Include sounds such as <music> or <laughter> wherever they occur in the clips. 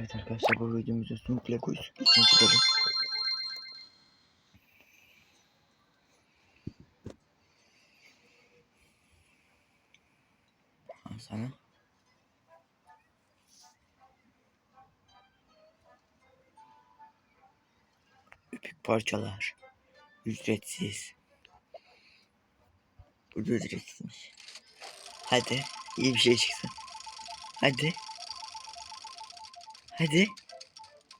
Evet arkadaşlar bu videomuzda sümükle koyduk. İkinci bölüm. Al sana. Öpük parçalar. Ücretsiz. Bu ücretsizmiş. Hadi iyi bir şey çıksın. Hadi. Hadi.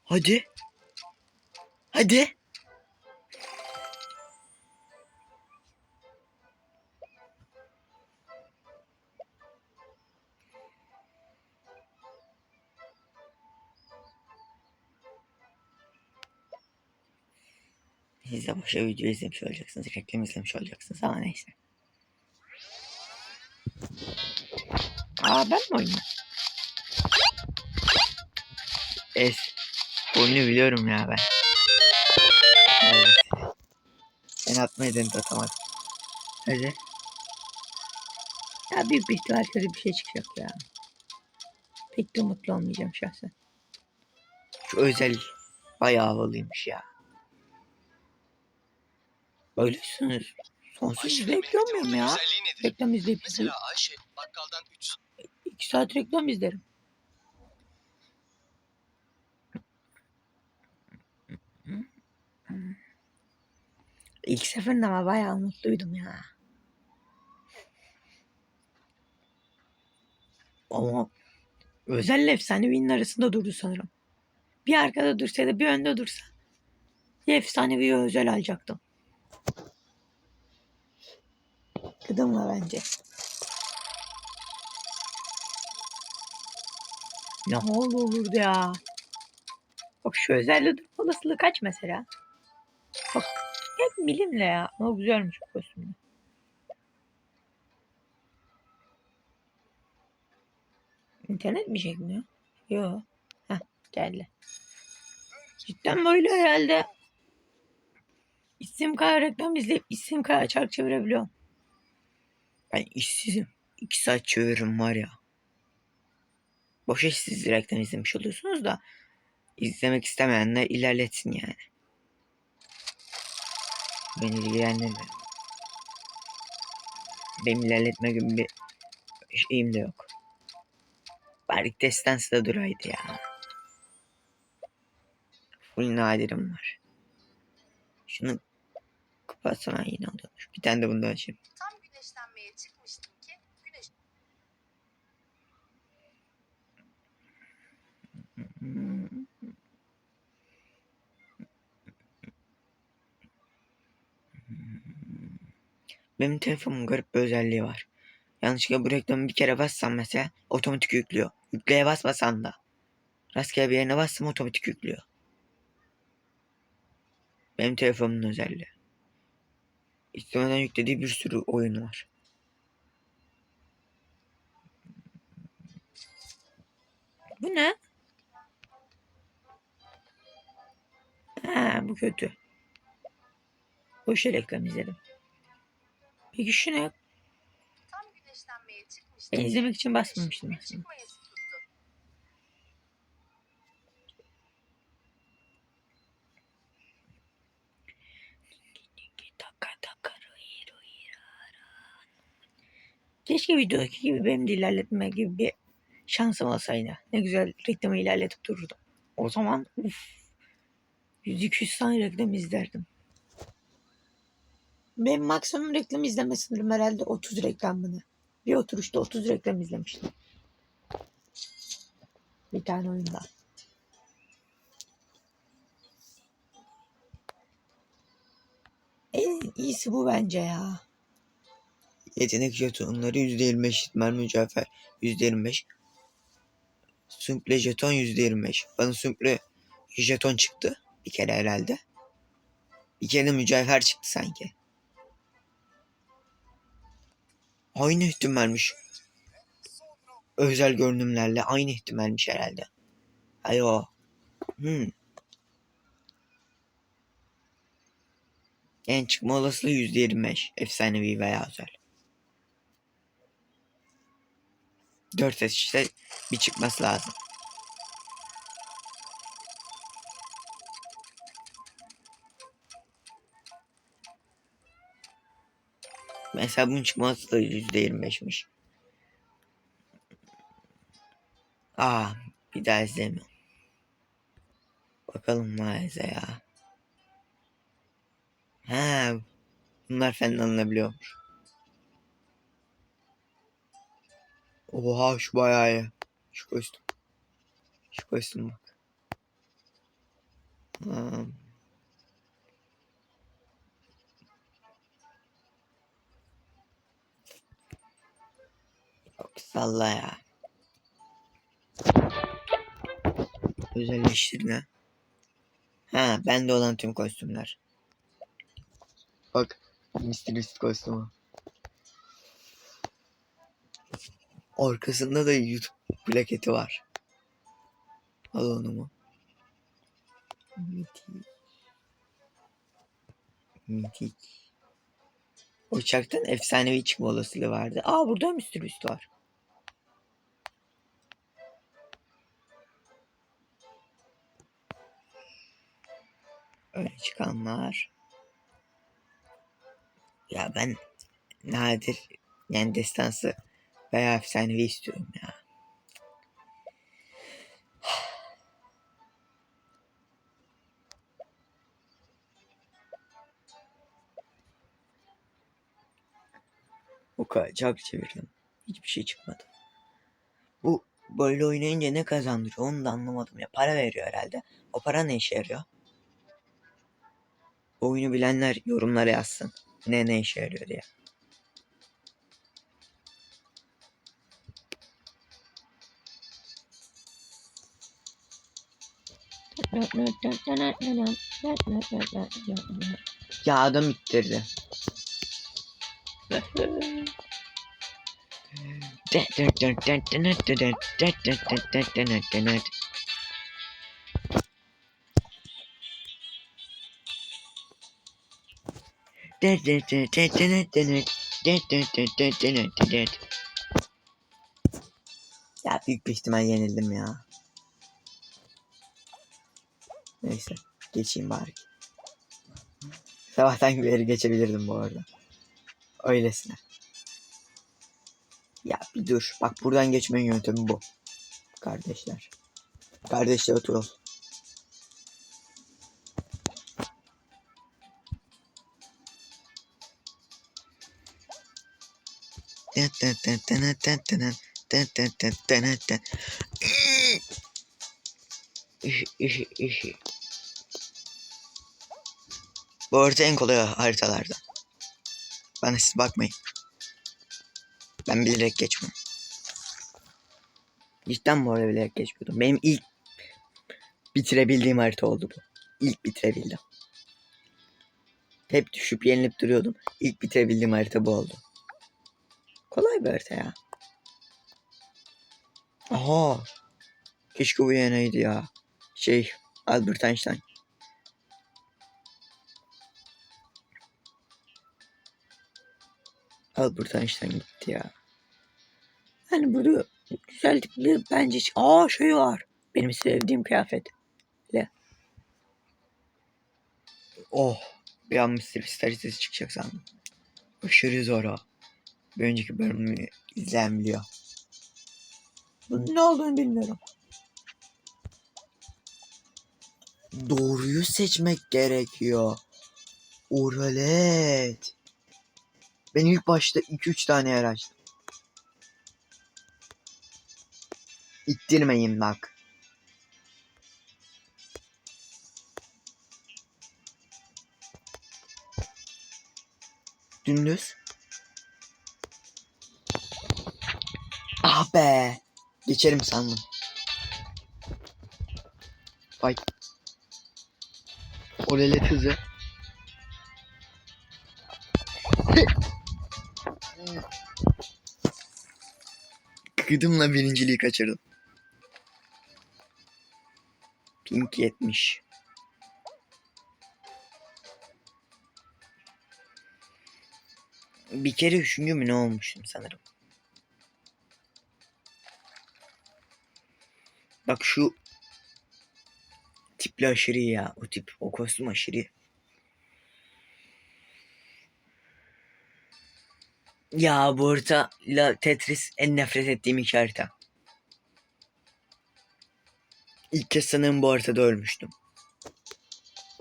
Hadi. Hadi. Siz de başka video izlemiş olacaksınız. Reklam izlemiş olacaksınız ama neyse. Aa ben mi oynuyorum? Es. Oyunu biliyorum ya ben. Evet. Ben atmayı denit atamadım. Hadi. Ya büyük bir ihtimal kötü bir şey çıkacak ya. Pek de mutlu olmayacağım şahsen. Şu özel bayağı havalıymış ya. Böylesiniz. Sonsuz zevk görmüyorum ya. Reklam izleyip Mesela Ayşe bakkaldan 3 iki saat reklam izlerim. İlk seferinde ama bayağı mutluydum ya. Ama özel efsanevinin arasında durdu sanırım. Bir arkada dursaydı bir önde dursa. Efsanevi özel alacaktım. Kıdımla bence. Ne oldu olurdu ya. Bak şu özelliği olasılığı kaç mesela? Bak hep milimle ya. Ama güzelmiş bu kostümde. İnternet mi çekmiyor? Yok. Heh geldi. Cidden böyle herhalde. İsim kadar reklam izleyip isim kadar çark çevirebiliyorum. Ben işsizim. İki saat çeviririm var ya. Boş işsiz reklam izlemiş oluyorsunuz da izlemek istemeyenler ilerletsin yani. Beni ilgilendirmiyor. Benim ilerletme gibi bir şeyim de yok. Bari destansı duraydı ya. Full nadirim var. Şunu kapatsana yine oluyormuş. Bir tane de bundan açayım. Tam güneşlenmeye çıkmıştım ki güneş Benim telefonumun garip bir özelliği var. Yanlışlıkla bu reklamı bir kere bassam mesela otomatik yüklüyor. Yükleye basmasan da. Rastgele bir yerine bassam otomatik yüklüyor. Benim telefonumun özelliği. İstemeden yüklediği bir sürü oyun var. Bu ne? Ha, bu kötü. Boş reklam izledim. Peki şu ne? tam güneşlenmeye çıkmıştım. Ben izlemek için basmamıştım bir aslında. Keşke videodaki gibi benim de ilerletme gibi bir şansım olsaydı. Ne güzel reklamı ilerletip dururdum. O zaman uf, 100-200 tane reklam izlerdim. Benim maksimum reklam izleme sınırım herhalde 30 reklamını. Bir oturuşta 30 reklam izlemiştim. Bir tane oyunda. En iyisi bu bence ya. Yetenek jetonları %25 eşitmen mücevher %25 Sümple jeton %25 Bana sümple jeton çıktı bir kere herhalde. Bir kere mücevher çıktı sanki. Aynı ihtimalmiş. Özel görünümlerle aynı ihtimalmiş herhalde. Ayo. Hmm. En çıkma olasılığı %25. Efsanevi veya özel. 4 ses işte bir çıkması lazım. Bunun çıkması da %25'miş. Aa bir daha izlemiyorum. Bakalım maalesef ya. Ha, bunlar falan alınabiliyormuş. Oha şu bayağı iyi. Şu kostüm. Şu kostüm bak. Ha. Salla ya. Özelleştirme. Ha bende olan tüm kostümler. Bak. Beast kostümü. Arkasında da YouTube plaketi var. Al onu mu? Mitik. Mitik. Uçaktan efsanevi çıkma olasılığı vardı. Aa burada Mr. Beast var. Öyle çıkanlar. Ya ben nadir yani destansı veya efsanevi istiyorum ya. O kadar çok çevirdim. Hiçbir şey çıkmadı. Bu böyle oynayınca ne kazandırıyor onu da anlamadım ya. Para veriyor herhalde. O para ne işe yarıyor? Oyunu bilenler yorumlara yazsın. Ne ne işe yarıyor diye. Ya adam ittirdi. <laughs> Ya büyük bir ihtimal yenildim ya. Neyse geçeyim bari. Sabahtan beri geçebilirdim bu arada. Öylesine. Ya bir dur. Bak buradan geçmenin yöntemi bu. Kardeşler. Kardeşler otur. Bu harita en kolay haritalardan. Bana siz bakmayın. Ben bilerek geçmem. Cidden bu arada bilerek geçmiyordum. Benim ilk bitirebildiğim harita oldu bu. İlk bitirebildim. Hep düşüp yenilip duruyordum. İlk bitirebildiğim harita bu oldu. Harita ya. Aha. Keşke bu yanaydı ya. Şey Albert Einstein. Albert Einstein gitti ya. Yani burada güzellikleri bence... Aa şey var. Benim sevdiğim kıyafet. Le. Oh. Bir an Mr. Haritası çıkacak sandım. Aşırı zor o. Bir önceki bölümü izleyen biliyor. Bunun ne olduğunu bilmiyorum. Doğruyu seçmek gerekiyor. Oralet. Ben ilk başta 2-3 tane yer açtım. İttirmeyin bak. Dümdüz. Ah be. Geçerim sandım. Vay. Oralet hızı. Kıdımla birinciliği kaçırdım. Pink 70. Bir kere üçüncü mü ne olmuştum sanırım. Bak şu tipli aşırı ya. O tip o kostüm aşırı. Ya bu harita ile Tetris en nefret ettiğim iki harita. İlk kez sanırım bu haritada ölmüştüm.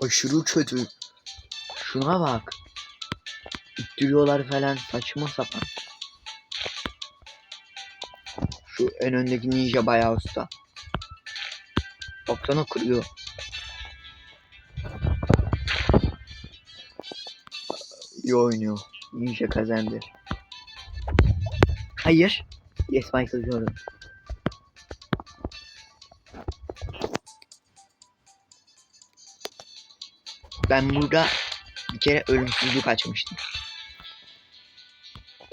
Aşırı kötü. Şuna bak. İttiriyorlar falan saçma sapan. Şu en öndeki ninja bayağı usta. Baksana kırıyor. İyi oynuyor. Ninja kazandı. Hayır. Yes Michael Jordan. Ben burada bir kere ölümsüzlük açmıştım.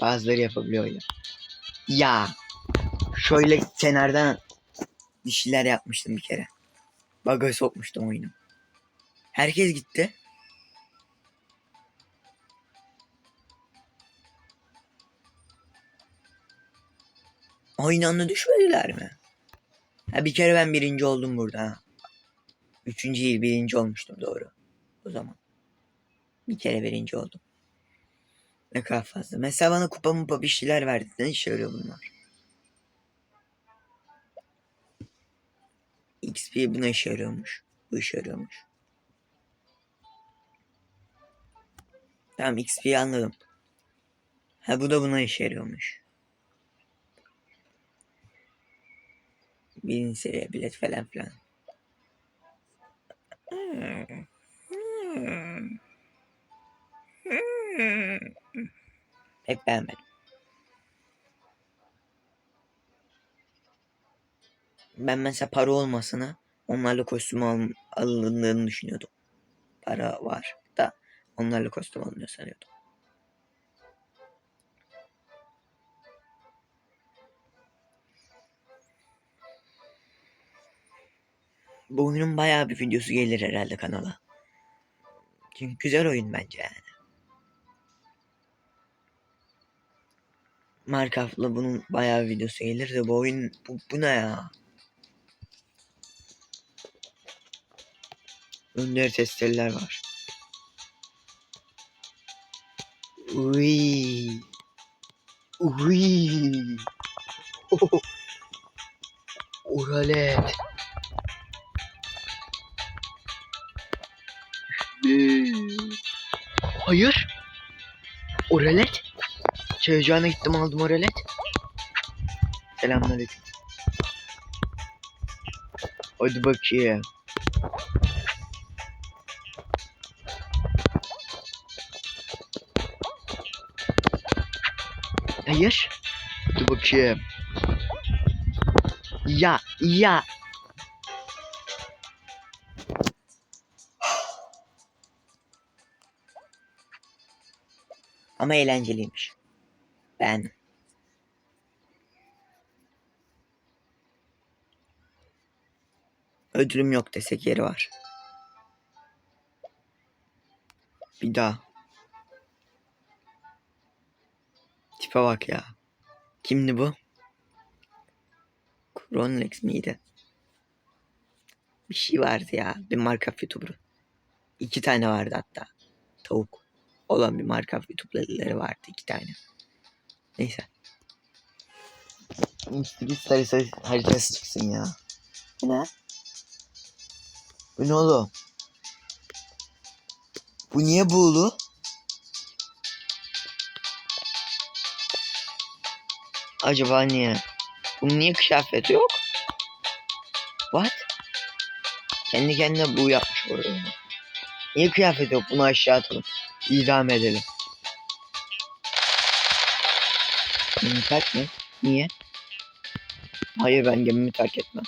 Bazıları yapabiliyor öyle. Ya. Şöyle kenardan bir şeyler yapmıştım bir kere. Bug'a sokmuştum oyunu. Herkes gitti. Aynı anda düşmediler mi? Ha bir kere ben birinci oldum burada. Üçüncü değil birinci olmuştum doğru. O zaman. Bir kere birinci oldum. Ne kadar fazla. Mesela bana kupa mupa bir şeyler verdi. Ne işe yarıyor bunlar? XP buna işe yarıyormuş. Bu işe yarıyormuş. Tamam XP'yi anladım. Ha bu da buna işe yarıyormuş. Birinci seviye bilet falan filan. Hmm. Hmm. Hmm. Beğenmedim. Ben mesela para olmasına onlarla kostüm al alındığını düşünüyordum. Para var da onlarla kostüm alınıyor sanıyordum. Bu oyunun bayağı bir videosu gelir herhalde kanala. Çünkü güzel oyun bence yani. Minecraft'la bunun bayağı videosu gelir de bu oyun bu, bu ne ya? Önleri testereler var. Uy. Uy. <laughs> Oh. Hayır. Oralet. Çay ocağına gittim aldım oralet. Selamünaleyküm. Hadi bakayım. Hayır. Hadi bakayım. Ya ya. Ama eğlenceliymiş. Ben. Ödülüm yok desek yeri var. Bir daha. Tipe bak ya. Kimdi bu? Kronlex miydi? Bir şey vardı ya. Bir marka YouTuber. İki tane vardı hatta. Tavuk olan bir marka YouTube'ları vardı iki tane. Neyse. Mr. harita, haritası çıksın ya. Ne? Bu ne oğlum? Bu niye buğulu? Acaba niye? Bunun niye kıyafeti yok? What? Kendi kendine bu yapmış arada. Niye kıyafeti yok? Bunu aşağı atalım. İdam edelim. Gemimi terk mi? Niye? Hayır ben gemimi terk etmem.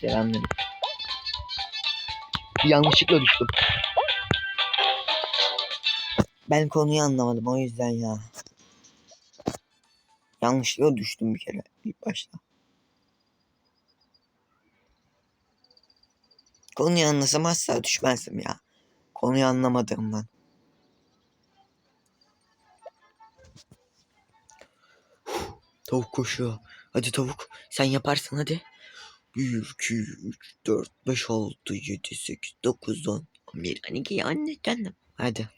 Selamünaleyküm. Yanlışlıkla düştüm. Ben konuyu anlamadım o yüzden ya. Yanlışlıkla düştüm bir kere ilk başta. Konuyu anlasam asla düşmezdim ya. Konuyu anlamadığımdan. Tavuk koşuyor. Hadi tavuk sen yaparsın hadi. 1, 2, 3, 4, 5, 6, 7, 8, 9, 10, 11, 12 anne canım. Hadi.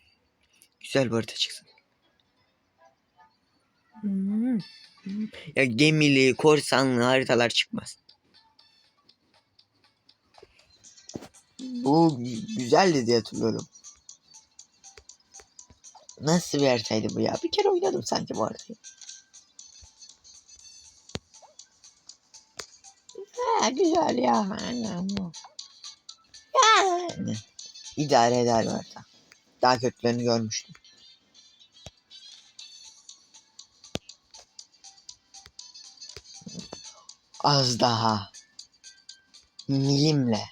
Güzel bir harita çıksın. Hmm. Ya gemili, korsanlı haritalar çıkmaz. Bu gü- güzeldi diye hatırlıyorum. Nasıl bir haritaydı bu ya? Bir kere oynadım sanki bu haritayı. Ha, güzel ya. Yani idare eder bu harita. Daha kötülerini görmüştüm. Az daha. Milimle.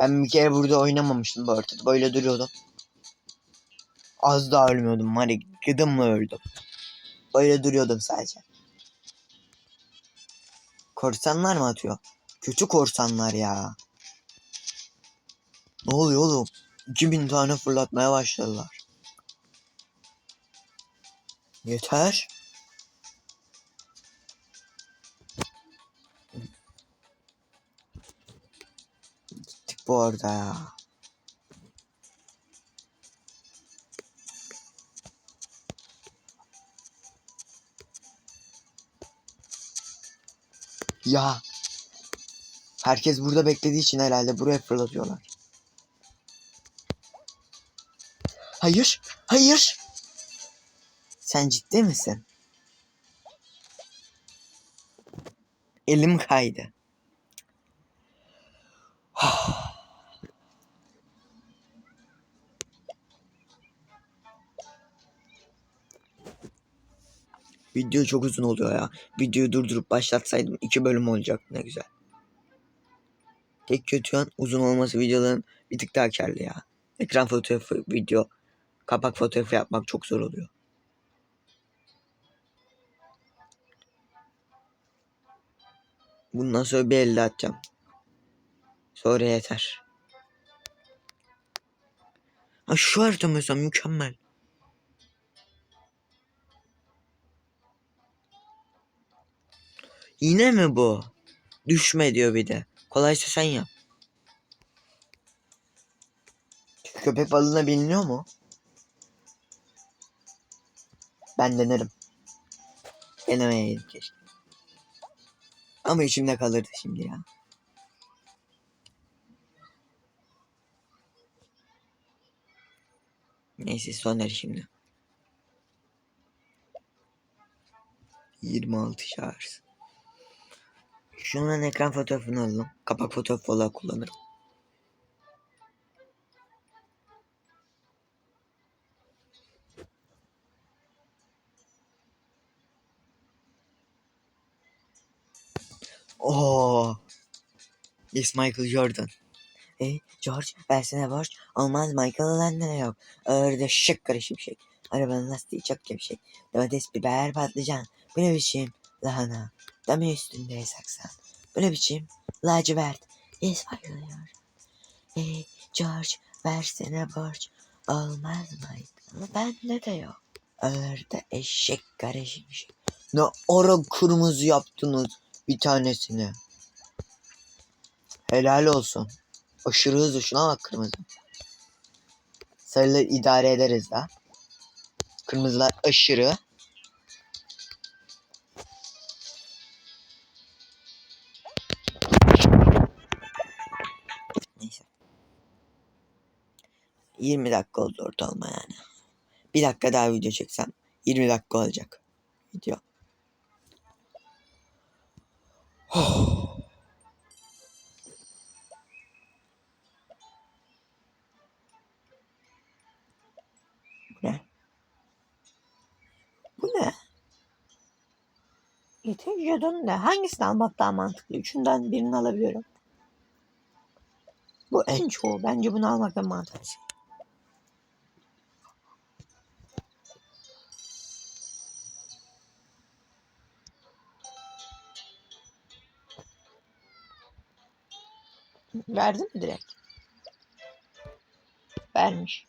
Ben bir kere burada oynamamıştım bu haritada. Böyle duruyordum. Az daha ölmüyordum. Var ya gıdımla öldüm. Böyle duruyordum sadece. Korsanlar mı atıyor? Kötü korsanlar ya. Ne oluyor oğlum? 2000 tane fırlatmaya başladılar. Yeter. Bu arada ya. Ya. Herkes burada beklediği için herhalde buraya fırlatıyorlar. Hayır. Hayır. Sen ciddi misin? Elim kaydı. Video çok uzun oluyor ya. Videoyu durdurup başlatsaydım iki bölüm olacaktı ne güzel. Tek kötü yan uzun olması videoların bir tık daha karlı ya. Ekran fotoğrafı, video, kapak fotoğrafı yapmak çok zor oluyor. Bundan sonra bir elde atacağım. Sonra yeter. Ha şu harita mesela mükemmel. Yine mi bu? Düşme diyor bir de. Kolaysa sen yap. Köpek balığına biliniyor mu? Ben denerim. Denemeyeydim keşke. Ama içimde kalırdı şimdi ya. Neyse soner şimdi. 26 şarj. Şunun ekran fotoğrafını alalım. Kapak fotoğrafı olarak kullanırım. Oo. Yes Michael Jordan. E George versene borç. Olmaz Michael Landon'a yok. Ağırda şık karışık şey. Arabanın lastiği çok gevşek. Domates, biber, patlıcan. Bu ne biçim? Lahana. Dami üstünde saksan. Bu ne biçim? Lacivert. Yes Michael Jordan. E George versene borç. Olmaz Michael. Bende de yok. Ağırda eşek karışık şey. Ne ara kırmızı yaptınız bir tanesini. Helal olsun. Aşırı hızlı şuna bak kırmızı. Sarıları idare ederiz da. Kırmızılar aşırı. 20 dakika oldu ortalama yani. Bir dakika daha video çeksem 20 dakika olacak video. <sighs> Bu ne? Bu ne? Yetenek jetonu ne? Hangisini almak daha mantıklı? Üçünden birini alabiliyorum. Bu en çoğu. Bence bunu almak da mantıklı. Verdi mi direkt? Vermiş.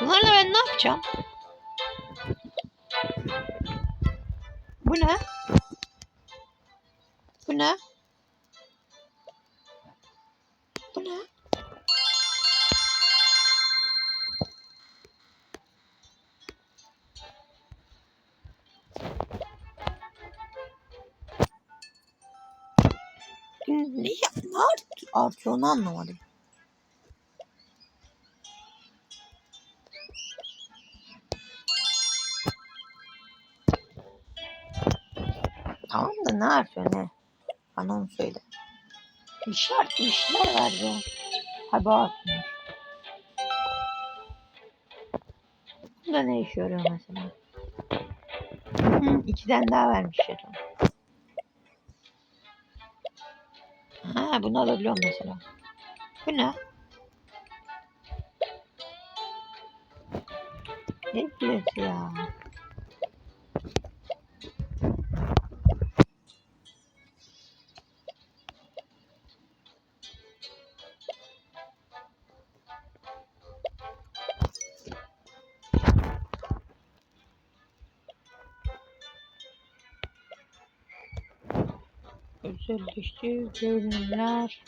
Bunlarla ben ne yapacağım? Bu ne? Bu ne? Artıyor onu anlamadım. Tamam da ne artıyor ne? Bana onu söyle. Artıyor bir şeyler var ya. Ha bu artmıyor. Bunda ne işe yarıyor mesela? Hı, ikiden daha vermiş jeton. Ha bunu alabiliyorum mesela. Bu ne? Ne bileti ya? Özelleştir görünümler.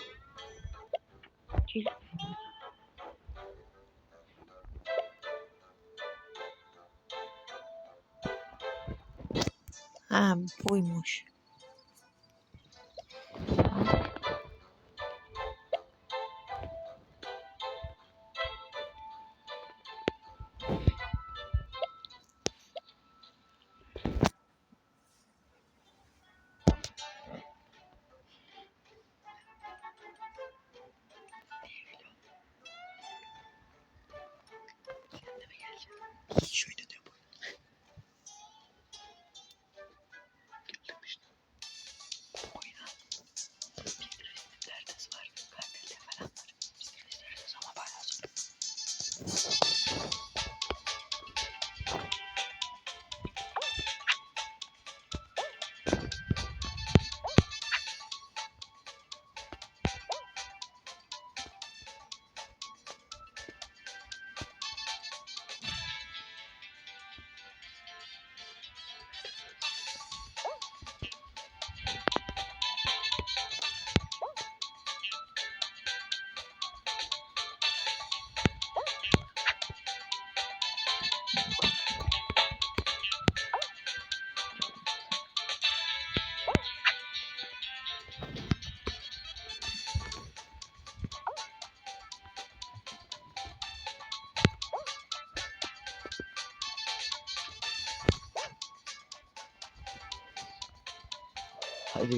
Ha buymuş.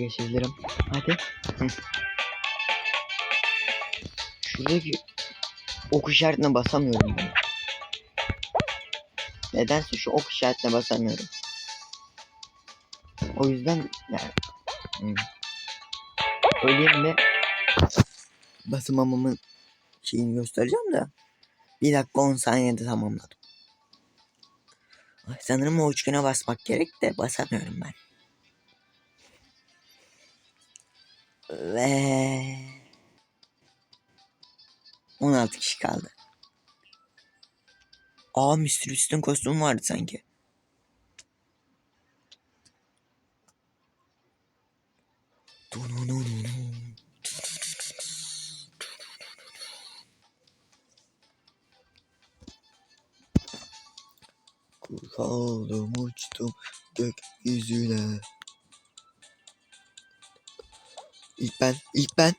Geçebilirim. Hadi. Şuradaki ok işaretine basamıyorum ben. Nedense şu ok işaretine basamıyorum. O yüzden yani hmm. söyleyeyim mi basamamamın şeyini göstereceğim de bir dakika 10 saniyede tamamladım. Sanırım o üçgene basmak gerek de basamıyorum ben. Ve 16 kişi kaldı. Aa Mr. Beast'in kostümü vardı sanki. Kaldım uçtum gökyüzüne. İlk ben, ilk ben.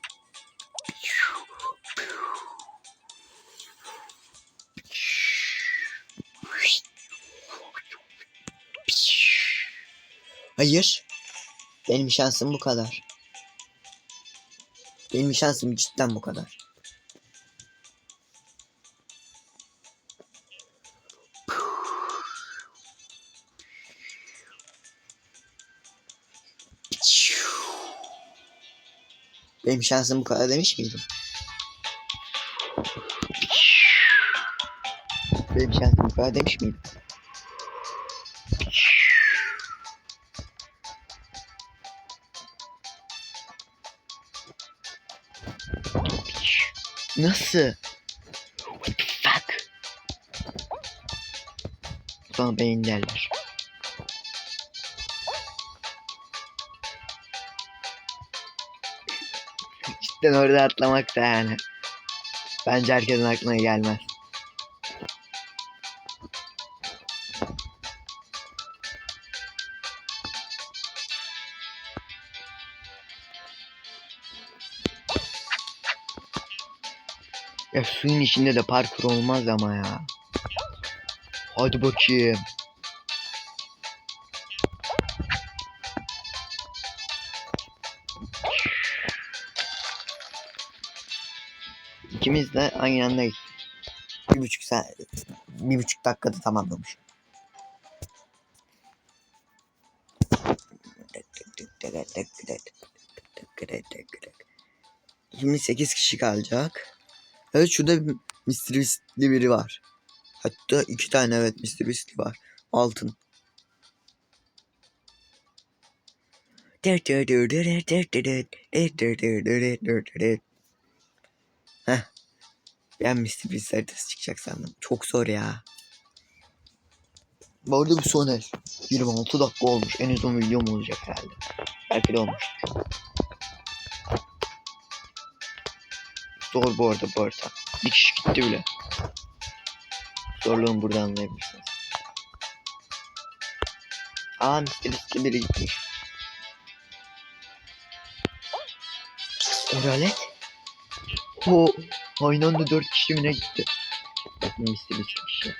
Hayır. Benim şansım bu kadar. Benim şansım cidden bu kadar. Benim şansım bu kadar demiş miydim? Benim şansım bu kadar demiş miydim? Nasıl? What the fuck? Bana beyin derler. Gerçekten orada atlamak da yani. Bence herkesin aklına gelmez. Ya suyun içinde de parkur olmaz ama ya. Hadi bakayım. İkimiz de aynı anda. Bir buçuk saat, bir buçuk dakikada tamamlamış. 28 kişi kalacak. Evet şurada Mr. Beast'li biri var. Hatta iki tane evet Mr. Beast'li var. Altın. Heh. Ben Mr. Beast haritası çıkacak sandım. Çok zor ya. Bu arada bu son el. 26 dakika olmuş. En uzun videom olacak herhalde. Belki de olmuş. Zor bu arada bu arada. Bir kişi gitti bile. Zorluğunu burada anlayabilirsiniz. Aa Mr. Beast'li biri gitmiş. Oralet. O aynı anda 4 kişi mi ne gitti? Mr. Beast kişi.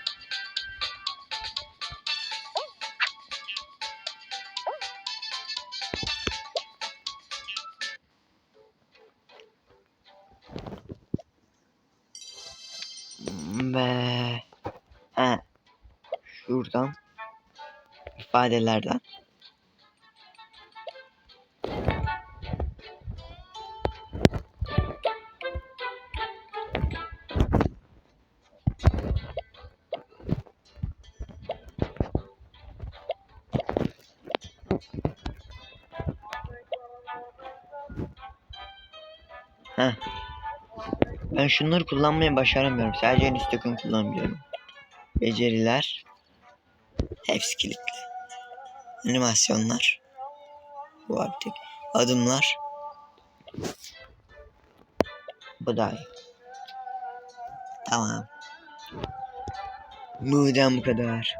Ve ha şuradan ifadelerden Ben şunları kullanmayı başaramıyorum. Sadece en üst takım kullanabiliyorum. Beceriler. Hepsi kilitli. Animasyonlar. Bu var bir tek. Adımlar. Bu da iyi. Tamam. Bu videom bu kadar.